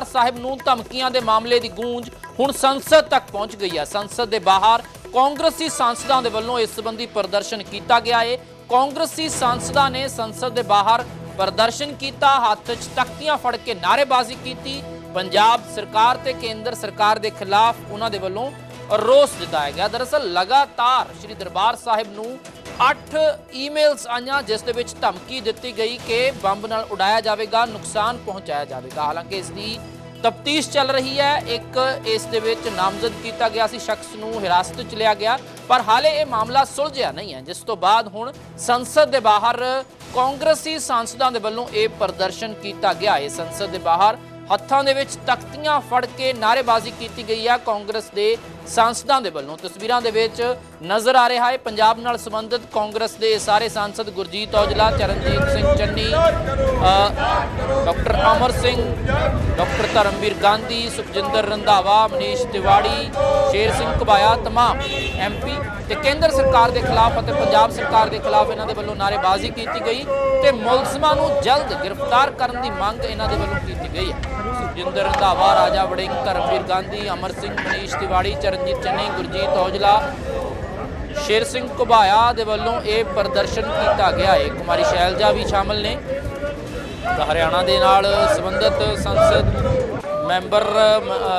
ਦਰਬਾਰ ਸਾਹਿਬ ਨੂੰ ਧਮਕੀਆਂ ਦੇ ਮਾਮਲੇ ਦੀ ਗੂੰਜ ਹੁਣ ਸੰਸਦ ਤੱਕ ਪਹੁੰਚ ਗਈ ਹੈ। ਸੰਸਦ ਦੇ ਬਾਹਰ ਕਾਂਗਰਸੀ ਸਾਂਸਦਾਂ ਦੇ ਵੱਲੋਂ ਇਸ ਸੰਬੰਧੀ ਪ੍ਰਦਰਸ਼ਨ ਕੀਤਾ ਗਿਆ ਹੈ ਕਾਂਗਰਸੀ ਸਾਂਸਦਾਂ ਨੇ ਸੰਸਦ ਦੇ ਬਾਹਰ ਪ੍ਰਦਰਸ਼ਨ ਕੀਤਾ, ਹੱਥ 'ਚ ਤਖਤੀਆਂ ਫੜ ਕੇ ਨਾਅਰੇਬਾਜ਼ੀ ਕੀਤੀ। ਪੰਜਾਬ ਸਰਕਾਰ ਤੇ ਕੇਂਦਰ ਸਰਕਾਰ ਦੇ ਖਿਲਾਫ ਉਹਨਾਂ ਦੇ ਵੱਲੋਂ ਰੋਸ ਜਤਾਇਆ ਗਿਆ। ਦਰਅਸਲ ਲਗਾਤਾਰ ਸ੍ਰੀ ਦਰਬਾਰ ਸਾਹਿਬ ਨੂੰ 8 ਈਮੇਲਸ ਆਈਆਂ, ਜਿਸ ਦੇ ਵਿੱਚ ਧਮਕੀ ਦਿੱਤੀ ਗਈ ਕਿ ਬੰਬ ਨਾਲ ਉਡਾਇਆ ਜਾਵੇਗਾ, ਨੁਕਸਾਨ ਪਹੁੰਚਾਇਆ ਜਾਵੇਗਾ। ਹਾਲਾਂਕਿ ਇਸ ਦੀ ਤਫਤੀਸ਼ ਚੱਲ ਰਹੀ ਹੈ। ਇੱਕ ਇਸ ਦੇ ਵਿੱਚ ਨਾਮਜ਼ਦ ਕੀਤਾ ਗਿਆ ਸੀ, ਸ਼ਖਸ ਨੂੰ ਹਿਰਾਸਤ 'ਚ ਲਿਆ ਗਿਆ, ਪਰ ਹਾਲੇ ਇਹ ਮਾਮਲਾ ਸੁਲਝਿਆ ਨਹੀਂ ਹੈ, ਜਿਸ ਤੋਂ ਬਾਅਦ ਹੁਣ ਸੰਸਦ ਦੇ ਬਾਹਰ ਕਾਂਗਰਸੀ ਸਾਂਸਦਾਂ ਦੇ ਵੱਲੋਂ ਇਹ ਪ੍ਰਦਰਸ਼ਨ ਕੀਤਾ ਗਿਆ। ਹੈ ਸੰਸਦ ਦੇ ਬਾਹਰ ਹੱਥਾਂ ਦੇ ਵਿੱਚ ਤਖਤੀਆਂ ਫੜ ਕੇ ਨਾਅਰੇਬਾਜ਼ੀ ਕੀਤੀ ਗਈ ਹੈ ਕਾਂਗਰਸ ਦੇ ਸਾਂਸਦਾਂ ਦੇ ਵੱਲੋਂ ਤਸਵੀਰਾਂ ਦੇ ਵਿੱਚ ਨਜ਼ਰ ਆ ਰਿਹਾ ਹੈ ਪੰਜਾਬ ਨਾਲ ਸੰਬੰਧਿਤ ਕਾਂਗਰਸ ਦੇ ਸਾਰੇ ਸਾਂਸਦ ਗੁਰਜੀਤ ਔਜਲਾ ਚਰਨਜੀਤ ਸਿੰਘ ਚੰਨੀ ਅ, ਡਾਕਟਰ ਅਮਰ ਸਿੰਘ ਡਾਕਟਰ ਧਰਮਵੀਰ ਗਾਂਧੀ ਸੁਖਜਿੰਦਰ ਰੰਧਾਵਾ ਮਨੀਸ਼ ਤਿਵਾੜੀ ਸ਼ੇਰ ਸਿੰਘ ਘਬਾਇਆ तमाम ਐਮਪੀ ਤੇ ਕੇਂਦਰ ਸਰਕਾਰ ਦੇ ਖਿਲਾਫ ਅਤੇ ਪੰਜਾਬ ਸਰਕਾਰ ਦੇ ਖਿਲਾਫ ਇਹਨਾਂ ਦੇ ਵੱਲੋਂ ਨਾਅਰੇਬਾਜ਼ੀ ਕੀਤੀ ਗਈ ਤੇ ਮੁਲਜ਼ਮਾਂ ਨੂੰ ਜਲਦ ਗ੍ਰਿਫਤਾਰ ਕਰਨ ਦੀ ਮੰਗ ਇਹਨਾਂ ਦੇ ਵੱਲੋਂ ਕੀਤੀ ਗਈ ਹੈ ਸੁਖਜਿੰਦਰ ਰੰਧਾਵਾ, ਰਾਜਾ ਵੜਿੰਗ, ਧਰਮਵੀਰ ਗਾਂਧੀ, ਅਮਰ ਸਿੰਘ, ਮਨੀਸ਼ ਤਿਵਾੜੀ, ਚਰਨਜੀਤ ਚੰਨੀ, ਗੁਰਜੀਤ ਔਜਲਾ, ਸ਼ੇਰ ਸਿੰਘ ਘੁਬਾਇਆ ਦੇ ਵੱਲੋਂ ਇਹ ਪ੍ਰਦਰਸ਼ਨ ਕੀਤਾ ਗਿਆ। ਹੈ ਕੁਮਾਰੀ ਸ਼ੈਲਜਾ ਵੀ ਸ਼ਾਮਲ ਨੇ। ਤਾਂ ਹਰਿਆਣਾ ਦੇ ਨਾਲ ਸੰਬੰਧਿਤ ਸੰਸਦ ਮੈਂਬਰ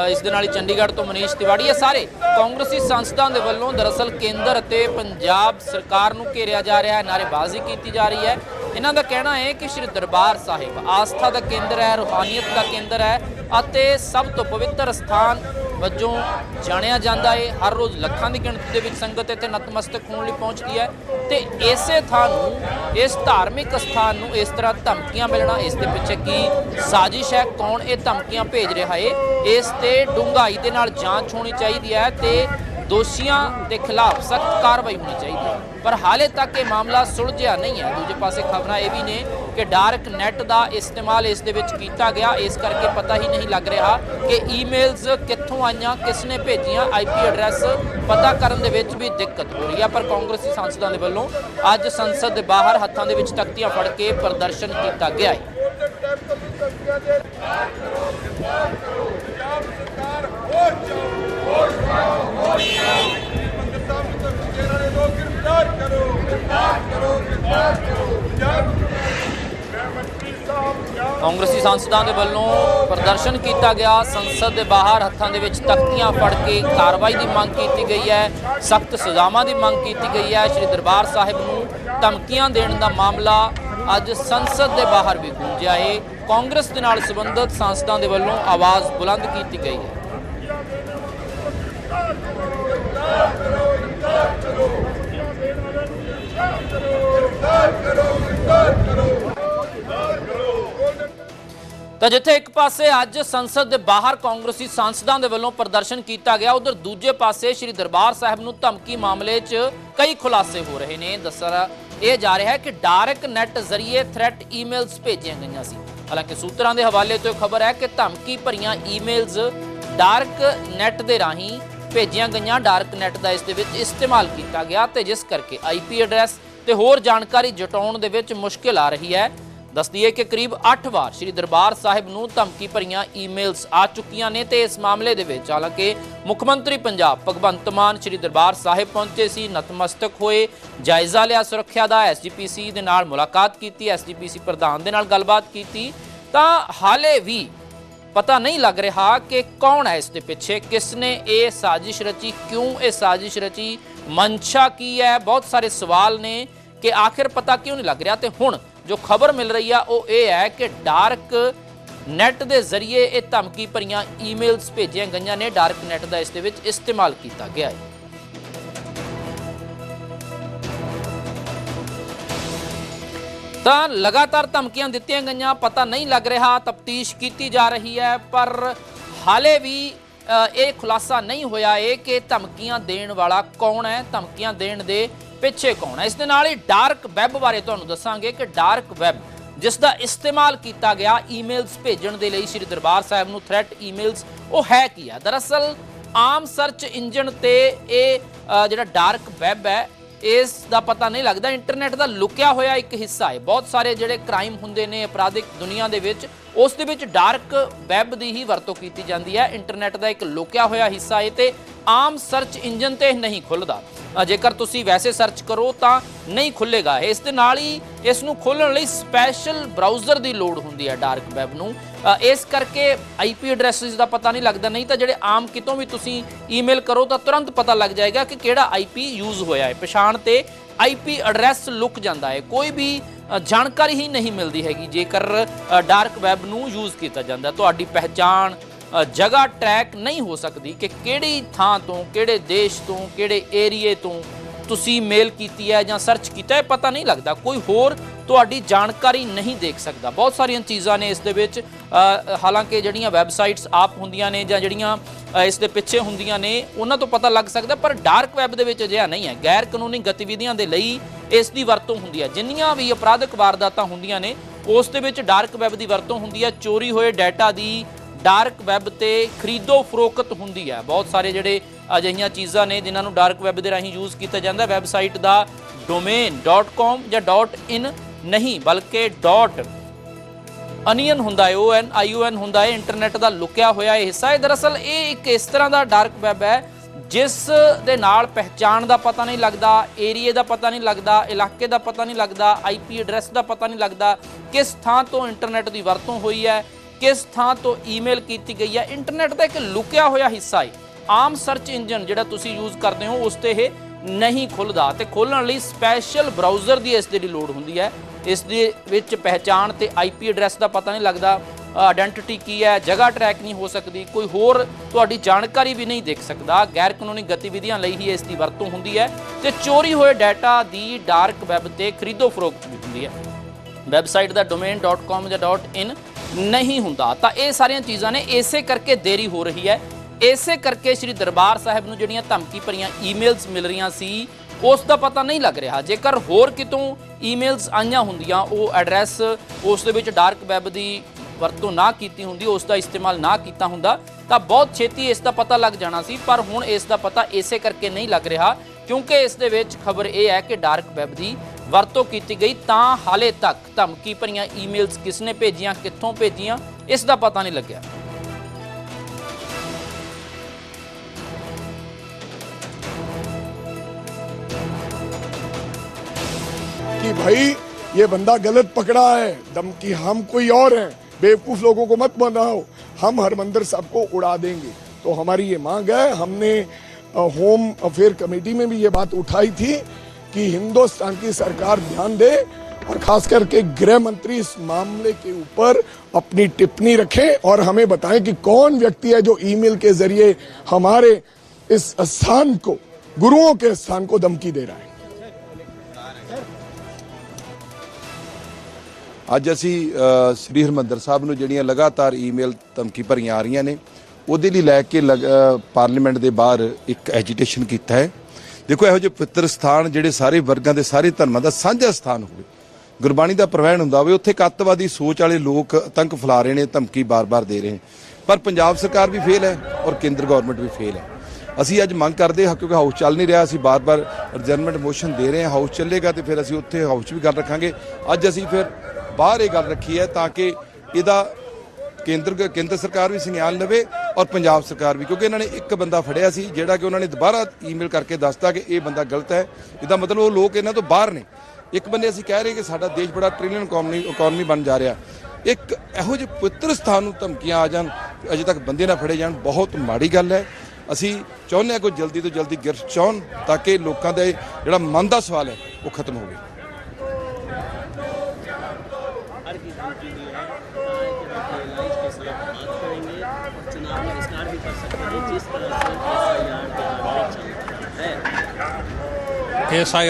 ਇਸ ਦੇ ਨਾਲ ਹੀ ਚੰਡੀਗੜ੍ਹ ਤੋਂ ਮਨੀਸ਼ ਤਿਵਾੜੀ ਇਹ ਸਾਰੇ ਕਾਂਗਰਸੀ ਸੰਸਦਾਂ ਦੇ ਵੱਲੋਂ ਦਰਅਸਲ ਕੇਂਦਰ ਅਤੇ ਪੰਜਾਬ ਸਰਕਾਰ ਨੂੰ ਘੇਰਿਆ ਜਾ ਰਿਹਾ ਹੈ। ਨਾਅਰੇਬਾਜ਼ੀ ਕੀਤੀ ਜਾ ਰਹੀ ਹੈ। ਇਹਨਾਂ ਦਾ ਕਹਿਣਾ ਹੈ ਕਿ ਸ਼੍ਰੀ ਦਰਬਾਰ ਸਾਹਿਬ ਆਸਥਾ ਦਾ ਕੇਂਦਰ ਹੈ, ਰੂਹਾਨੀਅਤ ਦਾ ਕੇਂਦਰ ਹੈ ਅਤੇ ਸਭ ਤੋਂ ਪਵਿੱਤਰ ਸਥਾਨ ਵਜੋਂ ਜਾਣਿਆ ਜਾਂਦਾ ਹੈ। ਹਰ ਰੋਜ਼ ਲੱਖਾਂ ਦੀ ਗਿਣਤੀ ਦੇ ਵਿੱਚ ਸੰਗਤ ਇੱਥੇ ਨਤਮਸਤਕ ਹੋਣ ਲਈ ਪਹੁੰਚਦੀ ਹੈ ਤੇ ਇਸੇ ਥਾਂ ਨੂੰ, ਇਸ ਧਾਰਮਿਕ ਸਥਾਨ ਨੂੰ ਇਸ ਤਰ੍ਹਾਂ ਧਮਕੀਆਂ ਮਿਲਣਾ, ਇਸ ਦੇ ਪਿੱਛੇ ਕੀ ਸਾਜ਼ਿਸ਼ ਹੈ, ਕੌਣ ਇਹ ਧਮਕੀਆਂ ਭੇਜ ਰਿਹਾ ਹੈ, ਇਸ ਤੇ ਡੂੰਘਾਈ ਦੇ ਨਾਲ ਜਾਂਚ ਹੋਣੀ ਚਾਹੀਦੀ ਹੈ ਤੇ ਦੋਸ਼ੀਆਂ ਦੇ ਖਿਲਾਫ ਸਖਤ ਕਾਰਵਾਈ ਹੋਣੀ ਚਾਹੀਦੀ ਹੈ। ਪਰ ਹਾਲੇ ਤੱਕ ਇਹ ਮਾਮਲਾ ਸੁਲਝਿਆ ਨਹੀਂ ਹੈ। ਦੂਜੇ ਪਾਸੇ ਖਬਰਾਂ ਇਹ ਵੀ ਨੇ ਕਿ ਡਾਰਕ ਨੈਟ ਦਾ ਇਸਤੇਮਾਲ ਇਸ ਦੇ ਵਿੱਚ ਕੀਤਾ ਗਿਆ। ਇਸ ਕਰਕੇ ਪਤਾ ਹੀ ਨਹੀਂ ਲੱਗ ਰਿਹਾ ਕਿ ਈਮੇਲਸ ਕਿੱਥੋਂ ਆਈਆਂ, ਕਿਸ ਨੇ ਭੇਜੀਆਂ ਆਈਪੀ ਐਡਰੈਸ ਪਤਾ ਕਰਨ ਦੇ ਵਿੱਚ ਵੀ ਦਿੱਕਤ ਹੋ ਰਹੀ ਹੈ। ਪਰ ਕਾਂਗਰਸੀ ਸਾਂਸਦਾਂ ਦੇ ਵੱਲੋਂ ਅੱਜ ਸੰਸਦ ਦੇ ਬਾਹਰ ਹੱਥਾਂ ਦੇ ਵਿੱਚ ਤਖਤੀਆਂ ਫੜ ਕੇ ਪ੍ਰਦਰਸ਼ਨ ਕੀਤਾ ਗਿਆ ਹੈ। ਕਾਂਗਰਸੀ ਸੰਸਦਾਂ ਦੇ ਵੱਲੋਂ ਪ੍ਰਦਰਸ਼ਨ ਕੀਤਾ ਗਿਆ। ਸੰਸਦ ਦੇ ਬਾਹਰ ਹੱਥਾਂ ਦੇ ਵਿੱਚ ਤਖਤੀਆਂ ਫੜ ਕੇ ਕਾਰਵਾਈ ਦੀ ਮੰਗ ਕੀਤੀ ਗਈ ਹੈ। ਸਖਤ ਸਜ਼ਾਵਾਂ ਦੀ ਮੰਗ ਕੀਤੀ ਗਈ ਹੈ। ਸ੍ਰੀ ਦਰਬਾਰ ਸਾਹਿਬ ਨੂੰ ਧਮਕੀਆਂ ਦੇਣ ਦਾ ਮਾਮਲਾ ਅੱਜ ਸੰਸਦ ਦੇ ਬਾਹਰ ਵੀ ਗੂੰਜਿਆ ਹੈ ਕਾਂਗਰਸ ਦੇ ਨਾਲ ਸੰਬੰਧਿਤ ਸੰਸਦਾਂ ਦੇ ਵੱਲੋਂ ਆਵਾਜ਼ ਬੁਲੰਦ ਕੀਤੀ ਗਈ ਹੈ। ਤਾਂ ਜਿੱਥੇ ਇੱਕ ਪਾਸੇ ਅੱਜ ਸੰਸਦ ਦੇ ਬਾਹਰ ਕਾਂਗਰਸੀ ਸੰਸਦਾਂ ਦੇ ਵੱਲੋਂ ਪ੍ਰਦਰਸ਼ਨ ਕੀਤਾ ਗਿਆ, ਉਧਰ ਦੂਜੇ ਪਾਸੇ ਸ੍ਰੀ ਦਰਬਾਰ ਸਾਹਿਬ ਨੂੰ ਧਮਕੀ ਮਾਮਲੇ 'ਚ ਕਈ ਖੁਲਾਸੇ ਹੋ ਰਹੇ ਨੇ। ਦੱਸਿਆ ਇਹ ਜਾ ਰਿਹਾ ਹੈ ਕਿ ਡਾਰਕ ਨੈਟ ਜ਼ਰੀਏ ਥ੍ਰੈਟ ਈਮੇਲਸ ਭੇਜੀਆਂ ਗਈਆਂ ਸੀ। ਹਾਲਾਂਕਿ ਸੂਤਰਾਂ ਦੇ ਹਵਾਲੇ ਤੋਂ ਖਬਰ ਹੈ ਕਿ ਧਮਕੀ ਭਰੀਆਂ ਈਮੇਲਸ ਡਾਰਕ ਨੈਟ ਦੇ ਰਾਹੀਂ ਭੇਜੀਆਂ ਗਈਆਂ ਡਾਰਕ ਨੈਟ ਦਾ ਇਸ ਦੇ ਵਿੱਚ ਇਸਤੇਮਾਲ ਕੀਤਾ ਗਿਆ ਤੇ ਜਿਸ ਕਰਕੇ ਆਈਪੀ ਐਡਰੈਸ ਤੇ ਹੋਰ ਜਾਣਕਾਰੀ ਜਟਾਉਣ ਦੇ ਵਿੱਚ ਮੁਸ਼ਕਿਲ ਆ ਰਹੀ ਹੈ। ਦੱਸਦੀ ਹੈ ਕਿ ਕਰੀਬ 8 ਵਾਰ ਸ੍ਰੀ ਦਰਬਾਰ ਸਾਹਿਬ ਨੂੰ ਧਮਕੀ ਭਰੀਆਂ ਈਮੇਲਸ ਆ ਚੁੱਕੀਆਂ ਨੇ ਤੇ ਇਸ ਮਾਮਲੇ ਦੇ ਵਿੱਚ ਹਾਲਾਂਕਿ ਮੁੱਖ ਮੰਤਰੀ ਪੰਜਾਬ ਭਗਵੰਤ ਮਾਨ ਸ੍ਰੀ ਦਰਬਾਰ ਸਾਹਿਬ ਪਹੁੰਚੇ ਸੀ, ਨਤਮਸਤਕ ਹੋਏ। ਜਾਇਜ਼ਾ ਲਿਆ ਸੁਰੱਖਿਆ ਦਾ ਐਸਜੀਪੀਸੀ ਦੇ ਨਾਲ ਮੁਲਾਕਾਤ ਕੀਤੀ ਐਸਜੀਪੀਸੀ ਪ੍ਰਧਾਨ ਦੇ ਨਾਲ ਗੱਲਬਾਤ ਕੀਤੀ। ਤਾਂ ਹਾਲੇ ਵੀ ਪਤਾ ਨਹੀਂ ਲੱਗ ਰਿਹਾ ਕਿ ਕੌਣ ਹੈ ਇਸ ਦੇ ਪਿੱਛੇ, ਕਿਸ ਨੇ ਇਹ ਸਾਜ਼ਿਸ਼ ਰਚੀ, ਕਿਉਂ ਇਹ ਸਾਜ਼ਿਸ਼ ਰਚੀ, ਮਨਸ਼ਾ ਕੀ ਹੈ? ਬਹੁਤ ਸਾਰੇ ਸਵਾਲ ਨੇ ਕਿ ਆਖਿਰ ਪਤਾ ਕਿਉਂ ਨਹੀਂ ਲੱਗ ਰਿਹਾ ਤੇ ਹੁਣ ਜੋ ਖਬਰ ਮਿਲ ਰਹੀ ਆ, ਉਹ ਇਹ ਹੈ ਕਿ ਡਾਰਕ ਨੈਟ ਦੇ ਜ਼ਰੀਏ ਇਹ ਧਮਕੀ ਭਰੀਆਂ ਈਮੇਲਸ ਭੇਜੀਆਂ ਗਈਆਂ ਨੇ, ਡਾਰਕ ਨੈਟ ਦਾ ਇਸ ਦੇ ਵਿੱਚ ਇਸਤੇਮਾਲ ਕੀਤਾ ਗਿਆ ਹੈ। ਤਾਂ ਲਗਾਤਾਰ ਧਮਕੀਆਂ ਦਿੱਤੀਆਂ ਗਈਆਂ। ਪਤਾ ਨਹੀਂ ਲੱਗ ਰਿਹਾ ਤਫਤੀਸ਼ ਕੀਤੀ ਜਾ ਰਹੀ ਹੈ, ਪਰ ਹਾਲੇ ਵੀ ਇਹ ਖੁਲਾਸਾ ਨਹੀਂ ਹੋਇਆ ਹੈ ਕਿ ਧਮਕੀਆਂ ਦੇਣ ਵਾਲਾ ਕੌਣ ਹੈ, ਧਮਕੀਆਂ ਦੇਣ ਦੇ ਪਿੱਛੇ ਕੌਣ ਹੈ। ਇਸ ਦੇ ਨਾਲ ਹੀ ਡਾਰਕ ਵੈਬ ਬਾਰੇ ਤੁਹਾਨੂੰ ਦੱਸਾਂਗੇ ਕਿ ਡਾਰਕ ਵੈਬ ਜਿਸ ਦਾ ਇਸਤੇਮਾਲ ਕੀਤਾ ਗਿਆ, ਈਮੇਲਸ ਭੇਜਣ ਦੇ ਲਈ ਸ੍ਰੀ ਦਰਬਾਰ ਸਾਹਿਬ ਨੂੰ ਥ੍ਰੈਟ ਈਮੇਲਸ, ਉਹ ਹੈ ਕੀ ਹੈ? ਦਰਅਸਲ, ਆਮ ਸਰਚ ਇੰਜਨ ਤੇ ਇਹ ਜਿਹੜਾ ਡਾਰਕ ਵੈਬ ਹੈ ਇਸ ਦਾ ਪਤਾ ਨਹੀਂ ਲੱਗਦਾ। ਇੰਟਰਨੈਟ ਦਾ ਲੁਕਿਆ ਹੋਇਆ ਇੱਕ ਹਿੱਸਾ ਹੈ। ਬਹੁਤ ਸਾਰੇ ਜਿਹੜੇ ਕ੍ਰਾਈਮ ਹੁੰਦੇ ਨੇ ਅਪਰਾਧਿਕ ਦੁਨੀਆ ਦੇ ਵਿੱਚ ਉਸ ਦੇ ਵਿੱਚ ਡਾਰਕ ਵੈਬ ਦੀ ਹੀ ਵਰਤੋਂ ਕੀਤੀ ਜਾਂਦੀ ਹੈ। ਇੰਟਰਨੈਟ ਦਾ ਇੱਕ ਲੁਕਿਆ ਹੋਇਆ ਹਿੱਸਾ ਇਹ ਤੇ ਆਮ ਸਰਚ ਇੰਜਨ ਤੇ ਨਹੀਂ ਖੁੱਲਦਾ। ਜੇਕਰ ਤੁਸੀਂ ਵੈਸੇ ਸਰਚ ਕਰੋ ਤਾਂ ਨਹੀਂ ਖੁੱਲੇਗਾ ਇਸ ਦੇ ਨਾਲ ਹੀ ਇਸ ਨੂੰ ਖੋਲਣ ਲਈ ਸਪੈਸ਼ਲ ਬਰਾਊਜ਼ਰ ਦੀ ਲੋੜ ਹੁੰਦੀ ਹੈ ਡਾਰਕ ਵੈਬ ਨੂੰ। ਇਸ ਕਰਕੇ ਆਈਪੀ ਐਡਰੈਸਸ ਦਾ ਪਤਾ ਨਹੀਂ ਲੱਗਦਾ, ਨਹੀਂ ਤਾਂ ਜਿਹੜੇ ਆਮ ਕਿਤੋਂ ਵੀ ਤੁਸੀਂ ਈਮੇਲ ਕਰੋ ਤਾਂ ਤੁਰੰਤ ਪਤਾ ਲੱਗ ਜਾਏਗਾ ਕਿ ਕਿਹੜਾ ਆਈਪੀ ਯੂਜ਼ ਹੋਇਆ ਹੈ। ਪਛਾਣ ਤੇ ਆਈਪੀ ਐਡਰੈਸ ਲੁਕ ਜਾਂਦਾ ਹੈ। ਕੋਈ ਵੀ ਜਾਣਕਾਰੀ ਹੀ ਨਹੀਂ ਮਿਲਦੀ ਹੈਗੀ, ਜੇਕਰ ਡਾਰਕ ਵੈਬ ਨੂੰ ਯੂਜ਼ ਕੀਤਾ ਜਾਂਦਾ, ਤੁਹਾਡੀ ਪਹਿਚਾਣ ਜਗ੍ਹਾ ਟਰੈਕ ਨਹੀਂ ਹੋ ਸਕਦੀ ਕਿ ਕਿਹੜੀ ਥਾਂ ਤੋਂ, ਕਿਹੜੇ ਦੇਸ਼ ਤੋਂ, ਕਿਹੜੇ ਏਰੀਏ ਤੋਂ ਤੁਸੀਂ ਮੇਲ ਕੀਤੀ ਹੈ ਜਾਂ ਸਰਚ ਕੀਤਾ ਹੈ, ਪਤਾ ਨਹੀਂ ਲੱਗਦਾ। ਕੋਈ ਹੋਰ ਤੁਹਾਡੀ ਜਾਣਕਾਰੀ ਨਹੀਂ ਦੇਖ ਸਕਦਾ। ਬਹੁਤ ਸਾਰੀਆਂ ਚੀਜ਼ਾਂ ਨੇ ਇਸ ਦੇ ਵਿੱਚ ਹਾਲਾਂਕਿ ਜਿਹੜੀਆਂ ਵੈਬਸਾਈਟਸ ਆਪ ਹੁੰਦੀਆਂ ਨੇ ਜਾਂ ਜਿਹੜੀਆਂ ਇਸ ਦੇ ਪਿੱਛੇ ਹੁੰਦੀਆਂ ਨੇ, ਉਹਨਾਂ ਤੋਂ ਪਤਾ ਲੱਗ ਸਕਦਾ, ਪਰ ਡਾਰਕ ਵੈਬ ਦੇ ਵਿੱਚ ਅਜਿਹਾ ਨਹੀਂ ਹੈ। ਗੈਰ ਕਾਨੂੰਨੀ ਗਤੀਵਿਧੀਆਂ ਦੇ ਲਈ ਇਸ ਦੀ ਵਰਤੋਂ ਹੁੰਦੀ ਹੈ। ਜਿੰਨੀਆਂ ਵੀ ਅਪਰਾਧਿਕ ਵਾਰਦਾਤਾਂ ਹੁੰਦੀਆਂ ਨੇ, ਉਸ ਦੇ ਵਿੱਚ ਡਾਰਕ ਵੈਬ ਦੀ ਵਰਤੋਂ ਹੁੰਦੀ ਹੈ। ਚੋਰੀ ਹੋਏ ਡਾਟਾ ਦੀ ਡਾਰਕ ਵੈਬ ਤੇ ਖਰੀਦੋ ਫਰੋਖਤ ਹੁੰਦੀ ਹੈ। ਬਹੁਤ ਸਾਰੇ ਜਿਹੜੇ ਅਜਿਹੀਆਂ ਚੀਜ਼ਾਂ ਨੇ, ਜਿਨ੍ਹਾਂ ਨੂੰ ਡਾਰਕ ਵੈਬ ਦੇ ਰਾਹੀਂ ਯੂਜ਼ ਕੀਤਾ ਜਾਂਦਾ ਹੈ ਵੈਬਸਾਈਟ ਦਾ ਡੋਮੇਨ .com ਜਾਂ .in ਨਹੀਂ, ਬਲਕਿ ਡਾਟ ਅਨੀਅਨ ਹੁੰਦਾ ਹੈ ਓ ਐਨ ਆਈ ਓ ਐਨ ਹੁੰਦਾ ਹੈ ਇੰਟਰਨੈਟ ਦਾ ਲੁਕਿਆ ਹੋਇਆ ਇਹ ਹਿੱਸਾ ਹੈ। ਦਰਅਸਲ ਇਹ ਇੱਕ ਇਸ ਤਰ੍ਹਾਂ ਦਾ ਡਾਰਕ ਵੈਬ ਹੈ, ਜਿਸ ਦੇ ਨਾਲ ਪਹਿਚਾਣ ਦਾ ਪਤਾ ਨਹੀਂ ਲੱਗਦਾ ਏਰੀਏ ਦਾ ਪਤਾ ਨਹੀਂ ਲੱਗਦਾ, ਇਲਾਕੇ ਦਾ ਪਤਾ ਨਹੀਂ ਲੱਗਦਾ ਆਈਪੀ ਐਡਰੈਸ ਦਾ ਪਤਾ ਨਹੀਂ ਲੱਗਦਾ, ਕਿਸ ਥਾਂ ਤੋਂ ਇੰਟਰਨੈਟ ਦੀ ਵਰਤੋਂ ਹੋਈ ਹੈ, ਕਿਸ ਥਾਂ ਤੋਂ ਈਮੇਲ ਕੀਤੀ ਗਈ ਹੈ। ਇੰਟਰਨੈਟ ਦਾ ਇੱਕ ਲੁਕਿਆ ਹੋਇਆ ਹਿੱਸਾ ਹੈ। ਆਮ ਸਰਚ ਇੰਜਨ ਜਿਹੜਾ ਤੁਸੀਂ ਯੂਜ਼ ਕਰਦੇ ਹੋ, ਉਸ ਤੇ ਇਹ ਨਹੀਂ ਖੁੱਲਦਾ ਤੇ ਖੋਲਣ ਲਈ ਸਪੈਸ਼ਲ ਬਰਾਊਜ਼ਰ ਦੀ ਇਸ ਦੇ ਲਈ ਲੋੜ ਹੁੰਦੀ ਹੈ। ਇਸ ਦੇ ਵਿੱਚ ਪਹਿਚਾਣ ਤੇ ਆਈਪੀ ਐਡਰੈਸ ਦਾ ਪਤਾ ਨਹੀਂ ਲੱਗਦਾ ਆਇਡੈਂਟੀਟੀ ਕੀ ਹੈ, ਜਗ੍ਹਾ ਟਰੈਕ ਨਹੀਂ ਹੋ ਸਕਦੀ, ਕੋਈ ਹੋਰ ਤੁਹਾਡੀ ਜਾਣਕਾਰੀ ਵੀ ਨਹੀਂ ਦੇਖ ਸਕਦਾ ਗੈਰ ਕਾਨੂੰਨੀ ਗਤੀਵਿਧੀਆਂ ਲਈ ਹੀ ਇਸ ਦੀ ਵਰਤੋਂ ਹੁੰਦੀ ਹੈ ਤੇ ਚੋਰੀ ਹੋਏ ਡਾਟਾ ਦੀ ਡਾਰਕ ਵੈਬ ਤੇ ਖਰੀਦੋ ਫਰੋਖਤ ਵੀ ਹੁੰਦੀ ਹੈ। ਵੈਬਸਾਈਟ ਦਾ ਡੋਮੇਨ domain.com ਜਾਂ .in ਨਹੀਂ ਹੁੰਦਾ। ਤਾਂ ਇਹ ਸਾਰੀਆਂ ਚੀਜ਼ਾਂ ਨੇ, ਇਸੇ ਕਰਕੇ ਦੇਰੀ ਹੋ ਰਹੀ ਹੈ। ਇਸੇ ਕਰਕੇ ਸ੍ਰੀ ਦਰਬਾਰ ਸਾਹਿਬ ਨੂੰ ਜਿਹੜੀਆਂ ਧਮਕੀ ਭਰੀਆਂ ਈਮੇਲਸ ਮਿਲ ਰਹੀਆਂ ਸੀ ਉਸ ਦਾ ਪਤਾ ਨਹੀਂ ਲੱਗ ਰਿਹਾ। ਜੇਕਰ ਹੋਰ ਕਿਤੋਂ ਈਮੇਲਸ ਆਈਆਂ ਹੁੰਦੀਆਂ, ਉਹ ਐਡਰੈਸ ਉਸ ਦੇ ਵਿੱਚ ਡਾਰਕ ਵੈਬ ਦੀ ਵਰਤੋਂ ਨਾ ਕੀਤੀ ਹੁੰਦੀ, ਉਸ ਦਾ ਇਸਤੇਮਾਲ ਨਾ ਕੀਤਾ ਹੁੰਦਾ, ਤਾਂ ਬਹੁਤ ਛੇਤੀ ਇਸ ਦਾ ਪਤਾ ਲੱਗ ਜਾਣਾ ਸੀ, ਪਰ ਹੁਣ ਇਸ ਦਾ ਪਤਾ ਇਸੇ ਕਰਕੇ ਨਹੀਂ ਲੱਗ ਰਿਹਾ, ਕਿਉਂਕਿ ਇਸ ਦੇ ਵਿੱਚ ਖਬਰ ਇਹ ਹੈ ਕਿ ਡਾਰਕ ਵੈਬ ਦੀ ਵਰਤੋਂ ਕੀਤੀ ਗਈ, ਤਾਂ ਹਾਲੇ ਤੱਕ ਧਮਕੀ ਭਰੀਆਂ ਈਮੇਲਸ ਕਿਸਨੇ ਭੇਜੀਆਂ, ਕਿੱਥੋਂ ਭੇਜੀਆਂ, ਇਸ ਦਾ ਪਤਾ ਨਹੀਂ ਲੱਗਿਆ। कि भाई, ये बंदा गलत पकड़ा है। धमकी हम कोई और हैं। बेवकूफ़ लोगों को मत बनाओ। हम हरमंदर साहब को उड़ा देंगे। तो हमारी ये मांग है। हमने होम अफेयर कमेटी में भी ये बात उठाई थी कि हिंदुस्तान की सरकार ध्यान दे और खास करके गृह मंत्री इस मामले के ऊपर अपनी टिप्पणी रखें और हमें बताएँ कि कौन व्यक्ति है जो ईमेल के ज़रिए हमारे इस स्थान को, गुरुओं के स्थान को धमकी दे रहा है। ਅੱਜ ਅਸੀਂ ਸ੍ਰੀ ਹਰਮੰਦਰ ਸਾਹਿਬ ਨੂੰ ਜਿਹੜੀਆਂ ਲਗਾਤਾਰ ਈਮੇਲ ਧਮਕੀ ਭਰੀਆਂ ਆ ਰਹੀਆਂ ਨੇ, ਉਹਦੇ ਲਈ ਲੈ ਕੇ ਲਗ- ਪਾਰਲੀਮੈਂਟ ਦੇ ਬਾਹਰ ਇੱਕ ਐਜੀਟੇਸ਼ਨ ਕੀਤਾ ਹੈ। ਦੇਖੋ, ਇਹੋ ਜਿਹੇ ਪਵਿੱਤਰ ਸਥਾਨ ਜਿਹੜੇ ਸਾਰੇ ਵਰਗਾਂ ਦੇ ਸਾਰੇ ਧਰਮਾਂ ਦਾ ਸਾਂਝਾ ਸਥਾਨ ਹੋਵੇ, ਗੁਰਬਾਣੀ ਦਾ ਪ੍ਰਵਹਿਣ ਹੁੰਦਾ ਹੋਵੇ, ਉੱਥੇ ਕੱਤਵਾਦੀ ਸੋਚ ਵਾਲੇ ਲੋਕ ਆਤੰਕ ਫੈਲਾ ਰਹੇ ਨੇ, ਧਮਕੀ ਬਾਰ-ਬਾਰ ਦੇ ਰਹੇ ਨੇ। ਪਰ ਪੰਜਾਬ ਸਰਕਾਰ ਵੀ ਫੇਲ ਹੈ ਔਰ ਕੇਂਦਰ ਗਵਰਨਮੈਂਟ ਵੀ ਫੇਲ ਹੈ। ਅਸੀਂ ਅੱਜ ਮੰਗ ਕਰਦੇ ਹਾਂ, ਕਿਉਂਕਿ ਹਾਊਸ ਚੱਲ ਨਹੀਂ ਰਿਹਾ, ਅਸੀਂ ਬਾਰ-ਬਾਰ ਰਿਜਰਨਮੈਂਟ ਮੋਸ਼ਨ ਦੇ ਰਹੇ ਹਾਂ, ਹਾਊਸ ਚੱਲੇਗਾ ਤੇ ਫਿਰ ਅਸੀਂ ਉੱਥੇ ਹਾਊਸ 'ਚ ਵੀ ਗੱਲ ਰੱਖਾਂਗੇ। ਅੱਜ ਅਸੀਂ ਫਿਰ ਬਾਹਰ ਇਹ ਗੱਲ ਰੱਖੀ ਹੈ ਤਾਂ ਕਿ ਇਹਦਾ ਕੇਂਦਰ ਕੇਂਦਰ ਸਰਕਾਰ ਵੀ ਸੰਗਿਆਨ ਲਵੇ ਔਰ ਪੰਜਾਬ ਸਰਕਾਰ ਵੀ, ਕਿਉਂਕਿ ਇਹਨਾਂ ਨੇ ਇੱਕ ਬੰਦਾ ਫੜਿਆ ਸੀ ਜਿਹੜਾ ਕਿ ਉਹਨਾਂ ਨੇ ਦੁਬਾਰਾ ਈਮੇਲ ਕਰਕੇ ਦੱਸਤਾ ਕਿ ਇਹ ਬੰਦਾ ਗਲਤ ਹੈ। ਇਹਦਾ ਮਤਲਬ ਉਹ ਲੋਕ ਇਹਨਾਂ ਤੋਂ ਬਾਹਰ ਨੇ। ਇੱਕ ਬੰਦੇ ਅਸੀਂ ਕਹਿ ਰਹੇ ਕਿ ਸਾਡਾ ਦੇਸ਼ ਬੜਾ ਟ੍ਰਿਲੀਅਨ ਇਕਨੋਮੀ ਇਕਨੋਮੀ ਬਣ ਜਾ ਰਿਹਾ। ਇੱਕ ਇਹੋ ਜਿਹੇ ਪਵਿੱਤਰ ਸਥਾਨ ਨੂੰ ਧਮਕੀਆਂ ਆ ਜਾਣ, ਅਜੇ ਤੱਕ ਬੰਦੇ ਨਾ ਫੜੇ ਜਾਣ, ਬਹੁਤ ਮਾੜੀ ਗੱਲ ਹੈ। ਅਸੀਂ ਚਾਹੁੰਦੇ ਹਾਂ ਕਿ ਜਲਦੀ ਤੋਂ ਜਲਦੀ ਗਿਰਫਤ ਚਾਹੁਣ ਤਾਂ ਕਿ ਲੋਕਾਂ ਦਾ ਇਹ ਜਿਹੜਾ ਮਨ ਦਾ ਸਵਾਲ ਹੈ, ਉਹ ਖਤਮ ਹੋਵੇ। Yes, I